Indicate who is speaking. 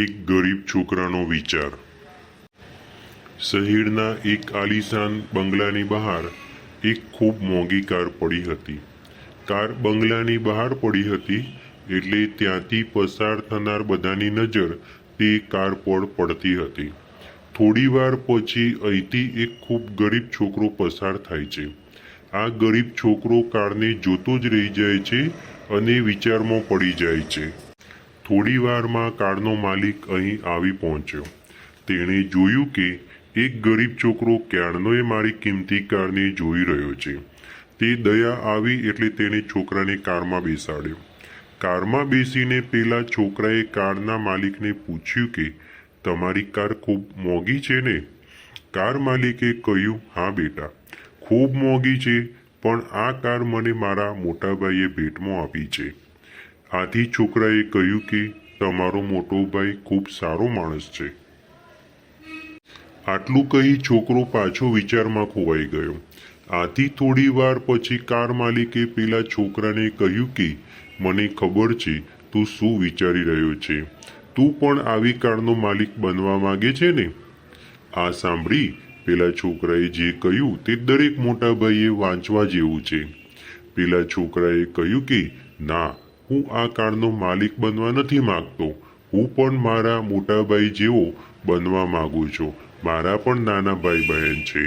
Speaker 1: એક ગરીબ છોકરાનો વિચાર. શહેરના એક આલીશાન બંગલાની બહાર એક ખૂબ મોંઘી કાર પડી હતી. કાર બંગલાની બહાર પડી હતી એટલે ત્યાંથી પસાર થનાર બધાની નજર તે કાર પર પડતી હતી. થોડી વાર પછી અહીંથી એક ખૂબ ગરીબ છોકરો પસાર થાય છે. આ ગરીબ છોકરો કારને જોતો જ રહી જાય છે અને વિચારમાં પડી જાય છે. થોડી વારમાં કારનો માલિક અહીં આવી પહોંચ્યો. તેણે જોયું કે એક ગરીબ છોકરો ક્યારનો મારી કિંમતી કારને જોઈ રહ્યો છે. તે દયા આવી એટલે તેણે છોકરાને કારમાં બેસાડ્યો. કારમાં બેસીને પેલા છોકરાએ કારના માલિકને પૂછ્યું કે, તમારી કાર ખૂબ મોંઘી છે ને? કાર માલિકે કહ્યું, હા બેટા, ખૂબ મોંઘી છે, પણ આ કાર મને મારા મોટાભાઈએ ભેટમાં આપી છે. આથી છોકરાએ કહ્યું કે, તમારો મોટો ભાઈ ખૂબ સારો માણસ છે. આટલું કહી છોકરો પાછો વિચારમાં ખોવાઈ ગયો. આથી થોડી વાર પછી કાર માલિકે પેલા છોકરાને કહ્યું કે, મને ખબર છે, તું શું વિચારી રહ્યો છે? તું પણ આવી કારનો માલિક બનવા માગે છે ને? આ સાંભળી. પેલા છોકરાએ જે કહ્યું તે દરેક મોટા ભાઈએ વાંચવા જેવું છે. પેલા છોકરાએ કહ્યું કે, ના હું આ કારનો માલિક બનવા નથી માંગતો. હું પણ મારા મોટા ભાઈ જેવો બનવા માગું છું. મારા પણ નાના ભાઈ બહેન છે.